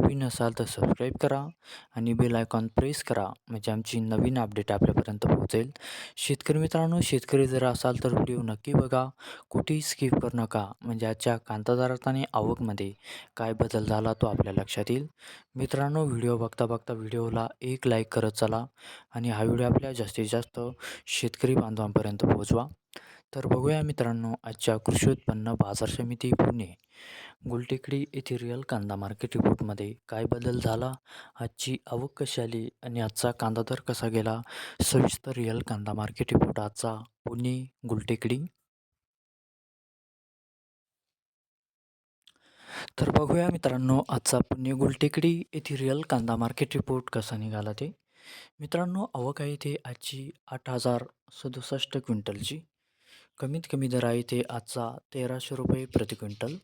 नवीन असाल तर सबस्क्राईब करा आणि बेल आयकॉन प्रेस करा म्हणजे आमची नवीन अपडेट आपल्यापर्यंत पोहोचेल. शेतकरी मित्रांनो शेतकरी जर असाल तर व्हिडिओ नक्की बघा. कुठेही स्किप करू नका. म्हणजे आजच्या कांतादारात आणि आवकमध्ये काय बदल झाला तो आपल्या लक्षात येईल. मित्रांनो व्हिडिओ बघता बघता व्हिडिओला एक लाईक करत चला आणि हा व्हिडिओ आपल्या जास्तीत जास्त शेतकरी बांधवांपर्यंत पोहोचवा. तर बघूया मित्रांनो आजच्या कृषी उत्पन्न बाजार समिती पुणे गुलटेकडी येथे रिअल कांदा मार्केट रिपोर्टमध्ये काय बदल झाला? आजची आवक कशी आली आणि आजचा कांदा दर कसा गेला? सविस्तर रिअल कांदा मार्केट रिपोर्ट आजचा पुणे गुलटेकडी. तर बघूया मित्रांनो आजचा पुणे गुलटेकडी येथे रिअल कांदा मार्केट रिपोर्ट कसा निघाला ते. मित्रांनो आवक आहे ते आजची आठ हजार सदुसष्ट क्विंटलची. कमीत कमी दर आहे ते आजचा तेराशे रुपये प्रति क्विंटल.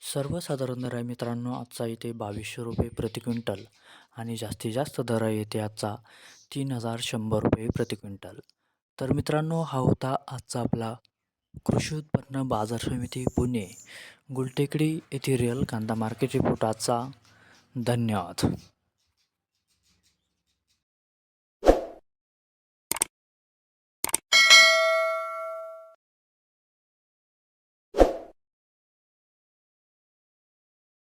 सर्वसाधारण दर आहे मित्रांनो आजचा इथे बावीसशे रुपये प्रति क्विंटल आणि जास्तीत जास्त दर आहे इथे आजचा तीन हजार शंभर रुपये प्रति क्विंटल. तर मित्रांनो हा होता आजचा आपला कृषी उत्पन्न बाजार समिती पुणे गुलटेकडी येथे रिअल कांदा मार्केट रिपोर्ट आजचा. धन्यवाद.